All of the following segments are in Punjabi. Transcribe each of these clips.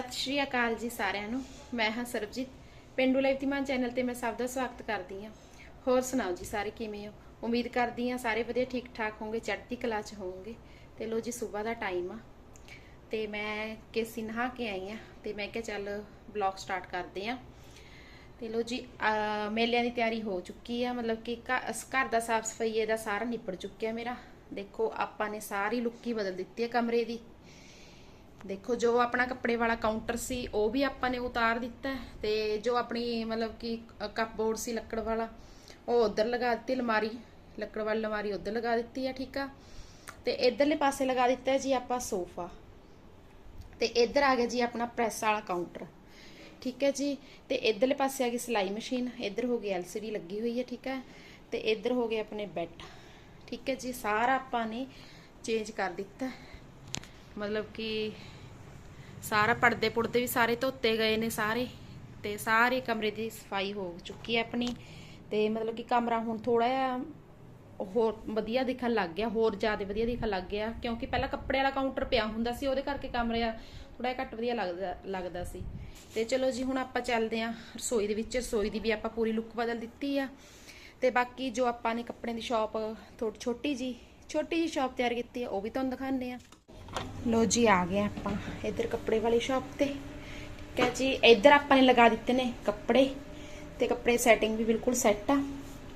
ਸਤਿ ਸ਼੍ਰੀ ਅਕਾਲ ਜੀ ਸਾਰਿਆਂ ਨੂੰ। ਮੈਂ ਹਾਂ ਸਰਬਜੀਤ। ਪਿੰਡੂ ਲਾਈਵ ਧੀਮਾਨ ਚੈਨਲ ਤੇ ਮੈਂ ਸਭ ਦਾ ਸਵਾਗਤ ਕਰਦੀ ਹਾਂ। ਹੋਰ ਸੁਣਾਓ ਜੀ ਸਾਰੇ ਕਿਵੇਂ ਹੋ? ਉਮੀਦ ਕਰਦੀ ਹਾਂ ਸਾਰੇ ਵਧੀਆ ਠੀਕ ਠਾਕ ਹੋਵੋਗੇ ਚੜ੍ਹਦੀ ਕਲਾ 'ਚ ਹੋਵੋਗੇ। ਤੇ ਲੋ ਜੀ ਸਵੇਰ ਦਾ ਟਾਈਮ ਆ। ਤੇ ਮੈਂ ਕੇਸੀ ਨਹਾ ਕੇ ਆਈ ਆ ਤੇ ਮੈਂ ਕਿਹਾ ਚੱਲ ਬਲੌਗ ਸਟਾਰਟ ਕਰਦੇ ਆ ਤੇ ਲੋ ਜੀ ਮੇਲਿਆਂ ਦੀ ਤਿਆਰੀ ਹੋ ਚੁੱਕੀ ਆ। ਮਤਲਬ ਕਿ ਘ- ਘਰ ਦਾ ਸਾਫ਼ ਸਫ਼ਾਈ ਇਹਦਾ ਸਾਰਾ ਨਿਪਟ ਚੁੱਕਿਆ ਮੇਰਾ। ਦੇਖੋ, ਆਪਾਂ ਨੇ ਸਾਰੀ ਲੁੱਕੀ ਬਦਲ ਦਿੱਤੀ ਹੈ ਕਮਰੇ ਦੀ। ਦੇਖੋ, ਜੋ ਆਪਣਾ ਕੱਪੜੇ ਵਾਲਾ ਕਾਊਂਟਰ ਸੀ, ਉਹ ਵੀ ਆਪਾਂ ਨੇ ਉਤਾਰ ਦਿੱਤਾ ਹੈ ਤੇ ਜੋ ਆਪਣੀ, ਮਤਲਬ ਕਿ ਕੱਪਬੋਰਡ ਸੀ, ਲੱਕੜ ਵਾਲਾ, ਉਹ ਉਧਰ ਲਗਾ ਦਿੱਤੀ, ਅਲਮਾਰੀ, ਲੱਕੜ ਵਾਲੀ ਅਲਮਾਰੀ ਉਧਰ ਲਗਾ ਦਿੱਤੀ ਆ ਠੀਕ ਆ? ਤੇ ਇਧਰਲੇ ਪਾਸੇ ਲਗਾ ਦਿੱਤਾ ਜੀ ਆਪਾਂ ਸੋਫਾ, ਤੇ ਇੱਧਰ ਆ ਗਿਆ ਜੀ ਆਪਣਾ ਪ੍ਰੈਸ ਵਾਲਾ ਕਾਊਂਟਰ ਠੀਕ ਹੈ ਜੀ? ਤੇ ਇਧਰਲੇ ਪਾਸੇ ਆ ਗਈ ਸਿਲਾਈ ਮਸ਼ੀਨ, ਇੱਧਰ ਹੋ ਗਈ ਐਲਸੀਡੀ ਲੱਗੀ ਹੋਈ ਹੈ, ਠੀਕ ਹੈ? ਤੇ ਇੱਧਰ ਹੋ ਗਏ ਆਪਣੇ ਬੈੱਡ ਠੀਕ ਹੈ ਜੀ? ਸਾਰਾ ਆਪਾਂ ਨੇ ਚੇਂਜ ਕਰ ਦਿੱਤਾ ਮਤਲਬ ਕਿ ਸਾਰਾ ਪਰਦੇ ਪੁਰਦੇ ਵੀ ਸਾਰੇ ਧੋਤੇ ਗਏ ਨੇ ਸਾਰੇ ਤੇ ਸਾਰੇ ਕਮਰੇ ਦੀ ਸਫ਼ਾਈ ਹੋ ਚੁੱਕੀ ਹੈ ਆਪਣੀ ਤੇ ਮਤਲਬ ਕਿ ਕਮਰਾ ਹੁਣ ਥੋੜਾ ਜਿਹਾ ਹੋਰ ਵਧੀਆ ਦਿਖਣ ਲੱਗ ਗਿਆ, ਹੋਰ ਜ਼ਿਆਦਾ ਵਧੀਆ ਦਿਖਣ ਲੱਗ ਗਿਆ ਕਿਉਂਕਿ ਪਹਿਲਾਂ ਕੱਪੜੇ ਵਾਲਾ ਕਾਊਂਟਰ ਪਿਆ ਹੁੰਦਾ ਸੀ, ਉਹਦੇ ਕਰਕੇ ਕਮਰਾ ਥੋੜਾ ਘੱਟ ਵਧੀਆ ਲੱਗਦਾ ਲੱਗਦਾ ਸੀ। ਤੇ ਚਲੋ ਜੀ, ਹੁਣ ਆਪਾਂ ਚੱਲਦੇ ਆਂ ਰਸੋਈ ਦੇ ਵਿੱਚ, ਰਸੋਈ ਦੀ ਵੀ ਆਪਾਂ ਪੂਰੀ ਲੁੱਕ ਬਦਲ ਦਿੱਤੀ ਆ। ਤੇ ਬਾਕੀ ਜੋ ਆਪਾਂ ਨੇ ਕੱਪੜਿਆਂ ਦੀ ਸ਼ਾਪ ਥੋੜੀ ਛੋਟੀ ਜੀ ਛੋਟੀ ਜੀ ਸ਼ਾਪ ਤਿਆਰ ਕੀਤੀ ਆ, ਉਹ ਵੀ ਤੁਹਾਨੂੰ ਦਿਖਾਉਂਦੇ ਆ ਲੋ ਜੀ, ਆ ਗਏ ਆਪਾਂ ਇੱਧਰ ਕੱਪੜੇ ਵਾਲੀ ਸ਼ਾਪ ਤੇ। ਠੀਕ ਹੈ ਜੀ, ਇੱਧਰ ਆਪਾਂ ਨੇ ਲਗਾ ਦਿੱਤੇ ਨੇ ਕੱਪੜੇ ਤੇ ਕੱਪੜੇ ਸੈਟਿੰਗ ਵੀ ਬਿਲਕੁਲ ਸੈੱਟ ਆ।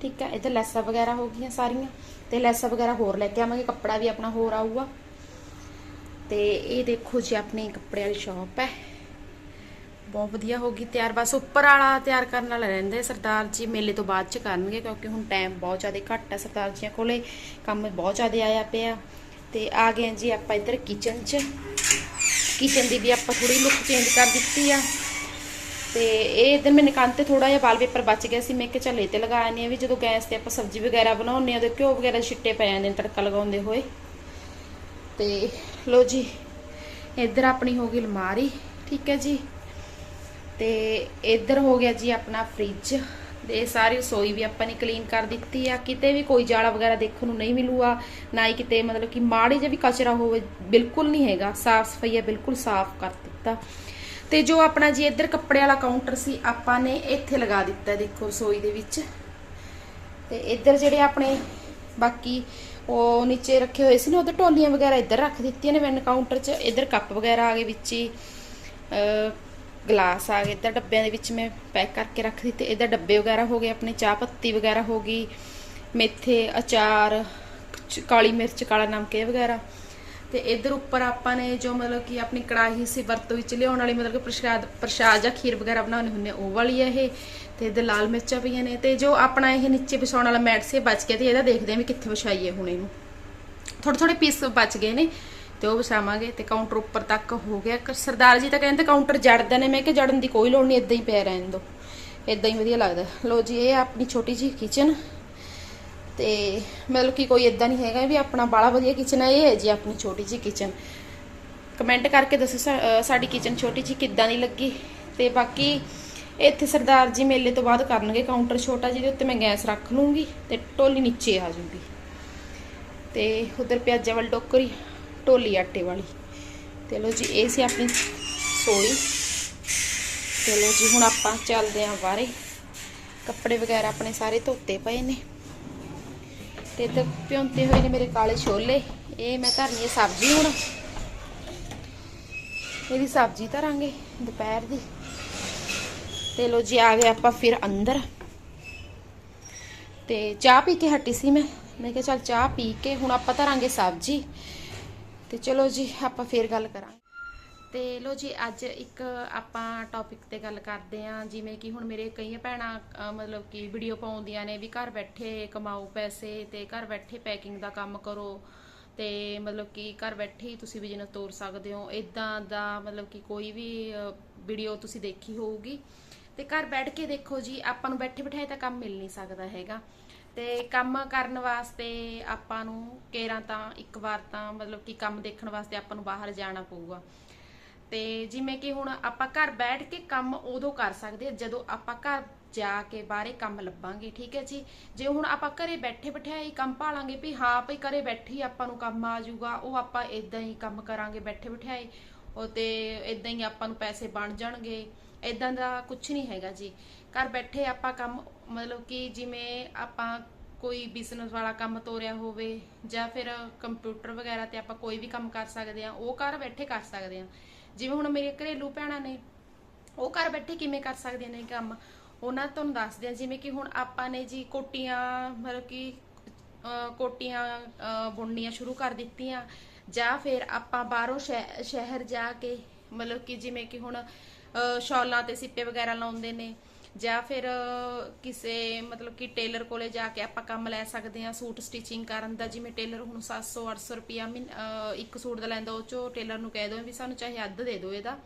ਠੀਕ ਹੈ, ਇੱਧਰ ਲੈਸਾਂ ਵਗੈਰਾ ਹੋ ਗਈਆਂ ਸਾਰੀਆਂ ਤੇ ਲੈਸਾਂ ਵਗੈਰਾ ਹੋਰ ਲੈ ਕੇ ਆਵਾਂਗੇ, ਕੱਪੜਾ ਵੀ ਆਪਣਾ ਹੋਰ ਆਊਗਾ। ਤੇ ਇਹ ਦੇਖੋ ਜੀ, ਆਪਣੀ ਕੱਪੜੇ ਵਾਲੀ ਸ਼ਾਪ ਹੈ। ਬਹੁਤ ਵਧੀਆ ਹੋ ਗਈ ਤਿਆਰ, ਬਸ ਉੱਪਰ ਵਾਲਾ ਤਿਆਰ ਕਰਨ ਵਾਲਾ ਰਹਿੰਦਾ ਸਰਦਾਰ ਜੀ, ਮੇਲੇ ਤੋਂ ਬਾਅਦ ਚ ਕਰਨਗੇ ਕਿਉਂਕਿ ਹੁਣ ਟਾਈਮ ਬਹੁਤ ਜ਼ਿਆਦਾ ਘੱਟ ਹੈ ਸਰਦਾਰ ਜੀਆਂ ਕੋਲੇ, ਕੰਮ ਬਹੁਤ ਜ਼ਿਆਦਾ ਆਇਆ ਪਿਆ। ਤੇ ਆ ਗਏ ਜੀ ਆਪਾਂ ਇੱਧਰ ਕਿਚਨ 'ਚ। ਕਿਚਨ ਦੀ ਵੀ ਆਪਾਂ ਥੋੜੀ ਲੁੱਕ ਚੇਂਜ ਕਰ ਦਿੱਤੀ ਆ। ਤੇ ਇਹ ਇਧਰ ਮੇਰੇ ਕੰਨ ਤੇ ਥੋੜਾ ਜਿਹਾ ਵਾਲਪੇਪਰ ਬਚ ਗਿਆ ਸੀ। ਮੈਂ ਕਿ ਚੱਲ ਇਹ ਤੇ ਲਗਾ ਆਨੇ ਆ ਵੀ ਜਦੋਂ ਗੈਸ ਤੇ ਆਪਾਂ ਸਬਜ਼ੀ ਵਗੈਰਾ ਬਣਾਉਂਦੇ ਆ ਉਹਦੇ ਘਿਓ ਵਗੈਰਾ ਛਿੱਟੇ ਪੈ ਜਾਂਦੇ ਨੇ, ਤੜਕਾ ਲਗਾਉਂਦੇ ਹੋਏ। ਤੇ ਲੋ ਜੀ, ਇੱਧਰ ਆਪਣੀ ਹੋ ਗਈ ਅਲਮਾਰੀ, ਠੀਕ ਹੈ ਜੀ। ਤੇ ਇੱਧਰ ਹੋ ਗਿਆ ਜੀ ਆਪਣਾ ਫ੍ਰਿਜ ਇਹ ਸਾਰੀ ਰਸੋਈ ਵੀ ਆਪਾਂ ਨੇ ਕਲੀਨ ਕਰ ਦਿੱਤੀ ਆ। ਕਿਤੇ ਵੀ ਕੋਈ ਜਾਲਾ ਵਗੈਰਾ ਦੇਖਣ ਨੂੰ ਨਹੀਂ ਮਿਲੂਗਾ, ਨਾ ਹੀ ਕਿਤੇ ਮਤਲਬ ਕਿ ਮਾੜੀ ਜਿਹਾ ਵੀ ਕਚਰਾ ਹੋਵੇ, ਬਿਲਕੁਲ ਨਹੀਂ ਹੈਗਾ। ਸਾਫ਼ ਸਫ਼ਾਈ ਆ, ਬਿਲਕੁਲ ਸਾਫ਼ ਕਰ ਦਿੱਤਾ। ਤੇ ਜੋ ਆਪਣਾ ਜੀ ਇੱਧਰ ਕੱਪੜੇ ਵਾਲਾ ਕਾਊਂਟਰ ਸੀ, ਆਪਾਂ ਨੇ ਇੱਥੇ ਲਗਾ ਦਿੱਤਾ ਦੇਖੋ ਰਸੋਈ ਦੇ ਵਿੱਚ। ਤੇ ਇੱਧਰ ਜਿਹੜੇ ਆਪਣੇ ਬਾਕੀ ਉਹ ਨੀਚੇ ਰੱਖੇ ਹੋਏ ਸੀ ਨਾ, ਉਹਦੇ ਟੋਲੀਆਂ ਵਗੈਰਾ ਇੱਧਰ ਰੱਖ ਦਿੱਤੀਆਂ ਨੇ ਮੈਨੂੰ ਕਾਊਂਟਰ 'ਚ। ਇੱਧਰ ਕੱਪ ਵਗੈਰਾ ਆ ਗਏ ਵਿੱਚ ਹੀ। ਗਲਾਸ ਆ ਗਏ ਇੱਧਰ ਡੱਬਿਆਂ ਦੇ ਵਿੱਚ ਮੈਂ ਪੈਕ ਕਰਕੇ ਰੱਖ ਦਿੱਤੇ। ਇੱਧਰ ਡੱਬੇ ਵਗੈਰਾ ਹੋ ਗਏ ਆਪਣੇ ਚਾਹ ਪੱਤੀ ਵਗੈਰਾ ਹੋ ਗਈ ਮੇਥੇ ਅਚਾਰ ਕਾਲੀ ਮਿਰਚ ਕਾਲਾ ਨਮਕ ਇਹ ਵਗੈਰਾ। ਤੇ ਇੱਧਰ ਉੱਪਰ ਆਪਾਂ ਨੇ ਜੋ ਮਤਲਬ ਕਿ ਆਪਣੀ ਕੜਾਹੀ ਸੀ ਵਰਤੋਂ ਵਿੱਚ ਲਿਆਉਣ ਵਾਲੀ ਮਤਲਬ ਕਿ ਪ੍ਰਸ਼ਾਦ ਪ੍ਰਸ਼ਾਦ ਜਾਂ ਖੀਰ ਵਗੈਰਾ ਬਣਾਉਣੇ ਹੁੰਦੇ ਆ, ਉਹ ਵਾਲੀ ਹੈ ਇਹ। ਤੇ ਇੱਧਰ ਲਾਲ ਮਿਰਚਾਂ ਪਈਆਂ ਨੇ ਤੇ ਜੋ ਆਪਣਾ ਇਹ ਨੀਚੇ ਵਿਛਾਉਣ ਵਾਲਾ ਮੈਟ ਸੀ ਬਚ ਗਿਆ ਤੇ ਇਹਦਾ ਦੇਖਦੇ ਆ ਵੀ ਕਿੱਥੇ ਵਿਛਾਈਏ ਹੁਣ ਇਹਨੂੰ। ਥੋੜੇ ਥੋੜੇ ਪੀਸ ਬਚ ਗਏ ਨੇ। ਤੇ ਉਹ ਵਿਛਾਵਾਂਗੇ ਤੇ ਕਾਊਂਟਰ ਉੱਪਰ ਤੱਕ ਹੋ ਗਿਆ। ਸਰਦਾਰ ਜੀ ਤਾਂ ਕਹਿੰਦੇ ਕਾਊਂਟਰ ਜੜਦੇ ਨੇ। ਮੈਂ ਕਿ ਜੜਨ ਦੀ ਕੋਈ ਲੋੜ ਨਹੀਂ ਇਦਾਂ ਹੀ ਪਿਆ ਰਹਿਣ ਦੋ। ਇਦਾਂ ਹੀ ਵਧੀਆ ਲੱਗਦਾ। ਲੋ ਜੀ, ਇਹ ਆਪਣੀ ਛੋਟੀ ਜੀ ਕਿਚਨ ਤੇ ਮਤਲਬ ਕਿ ਕੋਈ ਇਦਾਂ ਨਹੀਂ ਹੈਗਾ ਵੀ ਆਪਣਾ ਬਾਲਾ ਵਧੀਆ ਕਿਚਨ ਹੈ ਇਹ ਹੈ ਜੀ ਆਪਣੀ ਛੋਟੀ ਜੀ ਕਿਚਨ ਕਮੈਂਟ ਕਰਕੇ ਦੱਸੋ ਸਾਡੀ ਕਿਚਨ ਛੋਟੀ ਜੀ ਕਿੱਦਾਂ ਦੀ ਲੱਗੀ? ਤੇ ਬਾਕੀ ਇੱਥੇ ਸਰਦਾਰ ਜੀ ਮੇਲੇ ਤੋਂ ਬਾਅਦ ਕਰਨਗੇ ਕਾਊਂਟਰ ਛੋਟਾ ਜਿਹਦੇ ਉੱਤੇ। ਮੈਂ ਗੈਸ ਰੱਖ ਲੂੰਗੀ ਤੇ ਟੋਲੀ ਨੀਚੇ ਆ ਜੂਗੀ ਤੇ ਉਧਰ ਪਿਆਜ਼ਾਂ ਵਾਲੀ ਟੋਕਰੀ। ਢੋਲੀ ਆਟੇ ਵਾਲੀ। ਤੇ ਲੋ ਜੀ, ਇਹ ਸੀ ਆਪਣੀ ਸੋਈ ਚਲੋ ਜੀ, ਹੁਣ ਆਪਾਂ ਚੱਲਦੇ ਆਂ ਬਾਹਰੇ। ਕੱਪੜੇ ਵਗੈਰਾ ਆਪਣੇ ਸਾਰੇ ਧੋਤੇ ਪਏ ਨੇ। ਤੇ ਇੱਧਰ ਭਿਉਂਤੇ ਹੋਏ ਨੇ ਮੇਰੇ ਕਾਲੇ ਛੋਲੇ। ਇਹ ਮੈਂ ਧਰਨੀ ਸਬਜ਼ੀ ਹੁਣ। ਇਹਦੀ ਸਬਜ਼ੀ ਧਰਾਂਗੇ ਦੁਪਹਿਰ ਦੀ। ਤੇ ਲੋ ਜੀ, ਆ ਗਏ ਆਪਾਂ ਫਿਰ ਅੰਦਰ। ਤੇ ਚਾਹ ਪੀ ਕੇ ਹਟੀ ਸੀ ਮੈਂ। ਮੈਂ ਕਿਹਾ ਚੱਲ ਚਾਹ ਪੀ ਕੇ ਹੁਣ ਆਪਾਂ ਧਰਾਂਗੇ ਸਬਜ਼ੀ। ਤੇ ਚਲੋ ਜੀ, ਆਪਾਂ ਫੇਰ ਗੱਲ ਕਰਾਂਗੇ। ਤੇ ਲੋ ਜੀ, ਅੱਜ ਇੱਕ ਆਪਾਂ ਟੌਪਿਕ ਤੇ ਗੱਲ ਕਰਦੇ ਆਂ, ਜਿਵੇਂ ਕਿ ਹੁਣ ਮੇਰੇ ਕਈ ਭੈਣਾਂ ਮਤਲਬ ਕਿ ਵੀਡੀਓ ਪਾਉਂਦੀਆਂ ਨੇ ਵੀ ਘਰ ਬੈਠੇ ਕਮਾਓ ਪੈਸੇ ਤੇ ਘਰ ਬੈਠੇ ਪੈਕਿੰਗ ਦਾ ਕੰਮ ਕਰੋ। ਤੇ ਮਤਲਬ ਕਿ ਘਰ ਬੈਠੇ ਹੀ ਤੁਸੀਂ ਬਿਜ਼ਨਸ ਤੋਰ ਸਕਦੇ ਹੋ। ਇਦਾਂ ਦਾ ਮਤਲਬ ਕਿ ਕੋਈ ਵੀ ਵੀਡੀਓ ਤੁਸੀਂ ਦੇਖੀ ਹੋਊਗੀ। ਤੇ ਘਰ ਬੈਠ ਕੇ ਦੇਖੋ ਜੀ, ਆਪਾਂ ਨੂੰ ਬੈਠੇ ਬਿਠਾਏ ਤਾਂ ਕੰਮ ਮਿਲ ਨਹੀਂ ਸਕਦਾ ਹੈਗਾ। ਤੇ ਕੰਮ ਕਰਨ ਵਾਸਤੇ ਆਪਾਂ ਨੂੰ ਕੇਰਾਂ ਤਾਂ ਇੱਕ ਵਾਰ ਤਾਂ ਮਤਲਬ ਕਿ ਕੰਮ ਦੇਖਣ ਵਾਸਤੇ ਆਪਾਂ ਨੂੰ ਬਾਹਰ ਜਾਣਾ ਪਊਗਾ। ਤੇ ਜਿਵੇਂ ਕਿ ਹੁਣ ਆਪਾਂ ਘਰ ਬੈਠ ਕੇ ਕੰਮ ਉਦੋਂ ਕਰ ਸਕਦੇ ਜਦੋਂ ਆਪਾਂ ਘਰ ਜਾ ਕੇ ਬਾਹਰੇ ਕੰਮ ਲੱਭਾਂਗੇ, ਠੀਕ ਹੈ ਜੀ? ਜੇ ਹੁਣ ਆਪਾਂ ਘਰੇ ਬੈਠੇ ਬਿਠਾਏ ਹੀ ਕੰਮ ਭਾਲਾਂਗੇ ਵੀ ਹਾਂ ਭਈ ਘਰੇ ਬੈਠੇ ਹੀ ਆਪਾਂ ਨੂੰ ਕੰਮ ਆ ਜਾਊਗਾ, ਉਹ ਆਪਾਂ ਇਦਾਂ ਹੀ ਕੰਮ ਕਰਾਂਗੇ ਬੈਠੇ ਬਿਠਾਏ ਉਹ ਤੇ ਇਦਾਂ ਹੀ ਆਪਾਂ ਨੂੰ ਪੈਸੇ ਬਣ ਜਾਣਗੇ ਇਦਾਂ ਦਾ ਕੁਝ ਨਹੀਂ ਹੈਗਾ ਜੀ। ਘਰ ਬੈਠੇ ਆਪਾਂ ਕੰਮ, ਮਤਲਬ ਕਿ ਜਿਵੇਂ ਆਪਾਂ ਕੋਈ ਬਿਜ਼ਨਸ ਵਾਲਾ ਕੰਮ ਤੋਰਿਆ ਹੋਵੇ ਜਾਂ ਫਿਰ ਕੰਪਿਊਟਰ ਵਗੈਰਾ ਤੇ ਆਪਾਂ ਕੋਈ ਵੀ ਕੰਮ ਕਰ ਸਕਦੇ ਆ ਉਹ ਘਰ ਬੈਠੇ ਕਰ ਸਕਦੇ ਆ ਜਿਵੇਂ ਹੁਣ ਮੇਰੇ ਘਰੇਲੂ ਭੈਣਾਂ ਨੇ, ਉਹ ਘਰ ਬੈਠੇ ਕਿਵੇਂ ਕਰ ਸਕਦੀਆਂ ਨੇ ਕੰਮ? ਉਹਨਾਂ ਤੁਹਾਨੂੰ ਦੱਸਦੇ ਆ ਜਿਵੇਂ ਕਿ ਹੁਣ ਆਪਾਂ ਨੇ ਜੀ ਕੋਟੀਆਂ, ਮਤਲਬ ਕਿ ਕੋਟੀਆਂ ਬੁਣਨੀਆਂ ਸ਼ੁਰੂ ਕਰ ਦਿੱਤੀਆਂ, ਜਾਂ ਫਿਰ ਆਪਾਂ ਬਾਹਰੋਂ ਸ਼ਹਿ- ਸ਼ਹਿਰ ਜਾ ਕੇ, ਮਤਲਬ ਕਿ ਜਿਵੇਂ ਕਿ ਹੁਣ, ਅਹ ਤੇ ਸਿੱਪੇ ਵਗੈਰਾ ਲਾਉਂਦੇ ਨੇ ਜਾਂ ਫਿਰ ਕਿਸੇ ਮਤਲਬ ਕਿ ਟੇਲਰ ਕੋਲੇ ਜਾ ਕੇ ਆਪਾਂ ਕੰਮ ਲੈ ਸਕਦੇ ਹਾਂ ਸੂਟ ਸਟਿਚਿੰਗ ਕਰਨ ਦਾ ਜਿਵੇਂ ਟੇਲਰ ਹੁਣ 700 800 ਰੁਪਿਆ ਇੱਕ ਸੂਟ ਦਾ ਲੈਂਦਾ ਉਹ ਚੋਂ ਟੇਲਰ ਨੂੰ ਕਹਿ ਦੋ ਵੀ ਸਾਨੂੰ ਚਾਹੇ ਅੱਧ ਦੇ ਦਿਓ ਇਹਦਾ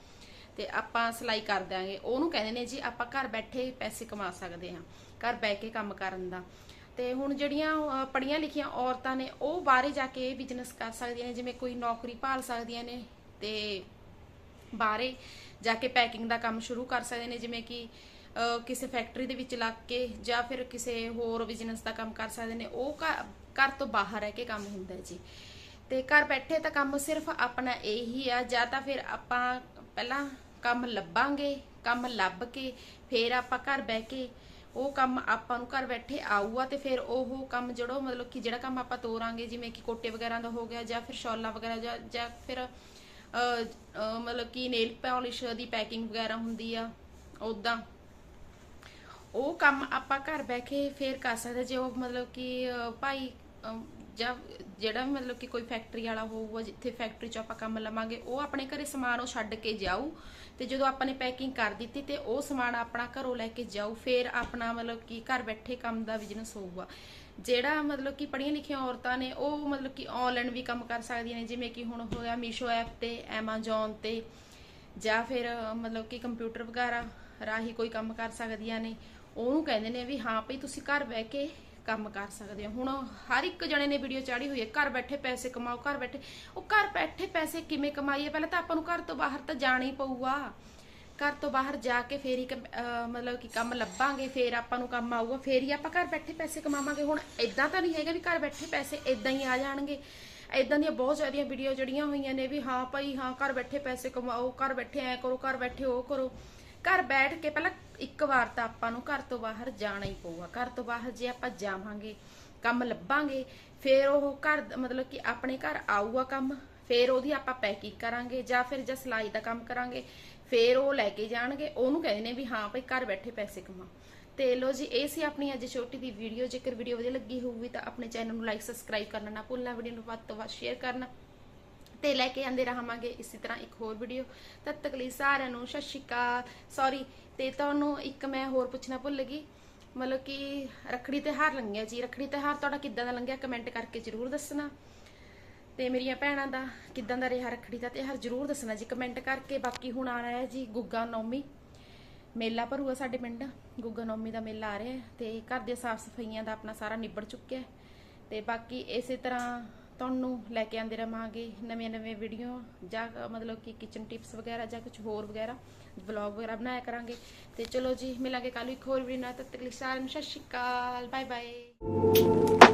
ਤੇ ਆਪਾਂ ਸਿਲਾਈ ਕਰ ਦਾਂਗੇ ਉਹਨੂੰ ਕਹਿੰਦੇ ਨੇ ਜੀ ਆਪਾਂ ਘਰ ਬੈਠੇ ਪੈਸੇ ਕਮਾ ਸਕਦੇ ਹਾਂ ਘਰ ਬੈ ਕੇ ਕੰਮ ਕਰਨ ਦਾ। ਤੇ ਹੁਣ ਜਿਹੜੀਆਂ ਅਹ, ਪੜ੍ਹੀਆਂ ਲਿਖੀਆਂ ਔਰਤਾਂ ਨੇ ਉਹ ਬਾਹਰੇ ਜਾ ਕੇ ਬਿਜ਼ਨਸ ਕਰ ਸਕਦੀਆਂ ਨੇ ਜਿਵੇਂ ਕੋਈ ਨੌਕਰੀ ਭਾਲ ਸਕਦੀਆਂ ਨੇ ਤੇ ਬਾਹਰੇ ਜਾ ਕੇ ਪੈਕਿੰਗ ਦਾ ਕੰਮ ਸ਼ੁਰੂ ਕਰ ਸਕਦੇ ਨੇ ਜਿਵੇਂ ਕਿ ਕਿਸੇ ਫੈਕਟਰੀ ਦੇ ਵਿੱਚ ਲੱਗ ਕੇ ਜਾਂ ਫਿਰ ਕਿਸੇ ਹੋਰ ਬਿਜ਼ਨਸ ਦਾ ਕੰਮ ਕਰ ਸਕਦੇ ਨੇ, ਉਹ ਘ- ਘਰ ਤੋਂ ਬਾਹਰ ਰਹਿ ਕੇ ਕੰਮ ਹੁੰਦਾ ਜੀ। ਤੇ ਘਰ ਬੈਠੇ ਤਾਂ ਕੰਮ ਸਿਰਫ ਆਪਣਾ ਇਹੀ ਆ, ਜਾਂ ਤਾਂ ਫਿਰ ਆਪਾਂ ਪਹਿਲਾਂ ਕੰਮ ਲੱਭਾਂਗੇ, ਕੰਮ ਲੱਭ ਕੇ ਫਿਰ ਆਪਾਂ ਘਰ ਬਹਿ ਕੇ ਉਹ ਕੰਮ ਆਪਾਂ ਨੂੰ ਘਰ ਬੈਠੇ ਆਊਗਾ ਤੇ ਫਿਰ ਉਹ ਕੰਮ ਜਿਹੜੋ ਮਤਲਬ ਕਿ ਜਿਹੜਾ ਕੰਮ ਆਪਾਂ ਤੋਰਾਂਗੇ, ਜਿਵੇਂ ਕਿ ਕੋਟੇ ਵਗੈਰਾ ਦਾ ਹੋ ਗਿਆ ਜਾਂ ਫਿਰ ਸ਼ਾਲਾਂ ਵਗੈਰਾ ਜਾਂ ਜਾਂ ਫਿਰ ਮਤਲਬ ਕਿ ਨੇਲ ਪਾਲਿਸ਼ ਦੀ ਪੈਕਿੰਗ ਵਗੈਰਾ ਹੁੰਦੀ ਆ ਉਦਾਂ ਉਹ ਕੰਮ ਆਪਾਂ ਘਰ ਬਹਿ ਕੇ ਫੇਰ ਕਰ ਸਕਦੇ ਜੇ ਉਹ ਮਤਲਬ ਕਿ ਭਾਈ ਜਾਂ ਜਿਹੜਾ ਵੀ ਮਤਲਬ ਕਿ ਕੋਈ ਫੈਕਟਰੀ ਵਾਲਾ ਹੋਊਗਾ, ਜਿੱਥੇ ਫੈਕਟਰੀ 'ਚ ਆਪਾਂ ਕੰਮ ਲਵਾਂਗੇ, ਉਹ ਆਪਣੇ ਘਰੇ ਸਮਾਨ ਉਹ ਛੱਡ ਕੇ ਜਾਊ। ਤੇ ਜਦੋਂ ਆਪਾਂ ਨੇ ਪੈਕਿੰਗ ਕਰ ਦਿੱਤੀ ਤੇ ਉਹ ਸਮਾਨ ਆਪਣਾ ਘਰੋਂ ਲੈ ਕੇ ਜਾਊ, ਫੇਰ ਆਪਣਾ ਮਤਲਬ ਕਿ ਘਰ ਬੈਠੇ ਕੰਮ ਦਾ ਬਿਜ਼ਨਸ ਹੋਊਗਾ। ਜਿਹੜਾ ਮਤਲਬ ਕਿ ਪੜ੍ਹੀਆਂ ਲਿਖੀਆਂ ਔਰਤਾਂ ਨੇ, ਉਹ ਮਤਲਬ ਕਿ ਆਨਲਾਈਨ ਵੀ ਕੰਮ ਕਰ ਸਕਦੀਆਂ ਨੇ, ਜਿਵੇਂ ਕਿ ਹੁਣ ਹੋਇਆ ਮੀਸ਼ੋ ਐਪ ਤੇ, Amazon ਤੇ, ਜਾਂ ਫਿਰ ਮਤਲਬ ਕਿ ਕੰਪਿਊਟਰ ਵਗੈਰਾ ਰਾਹੀਂ ਕੋਈ ਕੰਮ ਕਰ ਸਕਦੀਆਂ ਨੇ। ਉਹਨੂੰ ਕਹਿੰਦੇ ਨੇ ਵੀ ਹਾਂ ਭਈ ਤੁਸੀਂ ਘਰ ਬਹਿ ਕੇ ਕੰਮ ਕਰ ਸਕਦੇ ਹੋ। ਹੁਣ ਹਰ ਇੱਕ ਜਣੇ ਨੇ ਵੀਡੀਓ ਚਾੜੀ ਹੋਈ ਹੈ, ਘਰ ਬੈਠੇ ਪੈਸੇ ਕਮਾਓ, ਘਰ ਬੈਠੇ ਉਹ ਘਰ ਬੈਠੇ ਪੈਸੇ ਕਿਵੇਂ ਕਮਾਈਏ? ਪਹਿਲਾਂ ਤਾਂ ਆਪਾਂ ਨੂੰ ਘਰ ਤੋਂ ਬਾਹਰ ਤਾਂ ਜਾਣਾ ਹੀ ਪਊਗਾ। ਘਰ ਤੋਂ ਬਾਹਰ ਜਾ ਕੇ ਫੇਰ ਹੀ ਮਤਲਬ ਕਿ ਕੰਮ ਲੱਭਾਂਗੇ, ਫੇਰ ਆਪਾਂ ਨੂੰ ਕੰਮ ਆਊਗਾ, ਫੇਰ ਹੀ ਆਪਾਂ ਘਰ ਬੈਠੇ ਪੈਸੇ ਕਮਾਵਾਂਗੇ। ਹੁਣ ਇਦਾਂ ਤਾਂ ਨਹੀਂ ਹੈਗਾ ਵੀ ਘਰ ਬੈਠੇ ਪੈਸੇ ਇਦਾਂ ਹੀ ਆ ਜਾਣਗੇ। ਇਦਾਂ ਦੀਆਂ ਬਹੁਤ ਸਾਰੀਆਂ ਵੀਡੀਓ ਜੜੀਆਂ ਹੋਈਆਂ ਨੇ ਵੀ ਹਾਂ ਭਾਈ ਹਾਂ ਘਰ ਬੈਠੇ ਪੈਸੇ ਕਮਾਓ, ਘਰ ਬੈਠੇ ਐ ਕਰੋ, ਘਰ ਬੈਠੇ ਉਹ ਕਰੋ। ਘਰ ਬੈਠ ਕੇ ਪਹਿਲਾਂ ਇੱਕ ਵਾਰ ਤਾਂ ਆਪਾਂ ਨੂੰ ਘਰ ਤੋਂ ਬਾਹਰ ਜਾਣਾ ਹੀ ਪਊਗਾ। ਘਰ ਤੋਂ ਬਾਹਰ ਜੇ ਆਪਾਂ ਜਾਵਾਂਗੇ, ਕੰਮ ਲੱਭਾਂਗੇ, ਫੇਰ ਉਹ ਘਰ ਮਤਲਬ ਕਿ ਆਪਣੇ ਘਰ ਆਊਗਾ ਕੰਮ, ਫੇਰ ਉਹਦੀ ਆਪਾਂ ਪੈਕਿੰਗ ਕਰਾਂਗੇ ਜਾਂ ਫਿਰ ਜੇ ਸਿਲਾਈ ਦਾ ਕੰਮ ਕਰਾਂਗੇ, ਫੇਰ ਉਹ ਲੈ ਕੇ ਜਾਣਗੇ। ਉਹਨੂੰ ਕਹਿੰਦੇ ਨੇ ਵੀ ਹਾਂ ਭਾਈ ਘਰ ਬੈਠੇ ਪੈਸੇ ਕਮਾ ਤੇ ਲੋ ਜੀ, ਇਹ ਸੀ ਆਪਣੀ ਅੱਜ ਛੋਟੀ ਦੀ ਵੀਡੀਓ ਜੇਕਰ ਵੀਡੀਓ ਵਧੀਆ ਲੱਗੀ ਹੋਊਗੀ ਤਾਂ ਆਪਣੇ ਚੈਨਲ ਨੂੰ ਲਾਈਕ ਸਬਸਕ੍ਰਾਈਬ ਕਰਨਾ ਨਾ ਭੁੱਲਣਾ ਵੀਡੀਓ ਨੂੰ ਵੱਧ ਤੋਂ ਵੱਧ ਸ਼ੇਅਰ ਕਰਨਾ। ਤੇ ਲੈ ਕੇ ਆਂਦੇ ਰਹਾਂਗੇ ਇਸੇ ਤਰ੍ਹਾਂ ਇੱਕ ਹੋਰ ਵੀਡੀਓ ਤਦ ਤੱਕ ਲਈ ਸਾਰਿਆਂ ਨੂੰ ਸਤਿ ਸ਼੍ਰੀ ਅਕਾਲ। ਸੌਰੀ ਤੇ ਤੁਹਾਨੂੰ ਇੱਕ ਮੈਂ ਹੋਰ ਪੁੱਛਣਾ ਭੁੱਲ ਗਈ। ਮਤਲਬ ਕਿ ਰੱਖੜੀ ਤਿਉਹਾਰ ਲੰਘਿਆ ਜੀ। ਰੱਖੜੀ ਤਿਉਹਾਰ ਤੁਹਾਡਾ ਕਿੱਦਾਂ ਦਾ ਲੰਘਿਆ ਕਮੈਂਟ ਕਰਕੇ ਜਰੂਰ ਦੱਸਣਾ। ਤੇ ਮੇਰੀਆਂ ਭੈਣਾਂ ਦਾ ਕਿੱਦਾਂ ਦਾ ਰਿਹਾ ਰੱਖੜੀ ਦਾ ਤਿਉਹਾਰ ਜਰੂਰ ਦੱਸਣਾ ਜੀ ਕਮੈਂਟ ਕਰਕੇ। ਬਾਕੀ ਹੁਣ ਆ ਰਿਹਾ ਹੈ ਜੀ ਗੁੱਗਾ ਨੌਮੀ। ਮੇਲਾ ਭਰੂਗਾ ਸਾਡੇ ਪਿੰਡ। ਗੁੱਗਾ ਨੌਮੀ ਦਾ ਮੇਲਾ ਆ ਰਿਹਾ ਤੇ ਘਰ ਦੇ ਸਾਫ਼ ਸਫਾਈਆਂ ਦਾ ਆਪਣਾ ਸਾਰਾ ਨਿਬੜ ਚੁੱਕਿਆ ਤੇ ਬਾਕੀ ਇਸੇ ਤਰ੍ਹਾਂ ਤੁਹਾਨੂੰ ਲੈ ਕੇ ਆਂਦੇ ਰਵਾਂਗੇ ਨਵੇਂ ਨਵੇਂ ਵੀਡੀਓ ਜਾਂ ਮਤਲਬ ਕਿ ਕਿਚਨ ਟਿਪਸ ਵਗੈਰਾ, ਜਾਂ ਕੁਝ ਹੋਰ ਵਗੈਰਾ ਵਲੌਗ ਵਗੈਰਾ ਬਣਾਇਆ ਕਰਾਂਗੇ। ਤੇ ਚਲੋ ਜੀ, ਮਿਲਾਂਗੇ ਕੱਲ ਇੱਕ ਹੋਰ ਵੀਡੀਓ ਨਾਲ, ਤਦ ਤੱਕ ਲਈ ਸਾਰਿਆਂ ਨੂੰ ਸਤਿ ਸ਼੍ਰੀ ਅਕਾਲ ਬਾਏ ਬਾਏ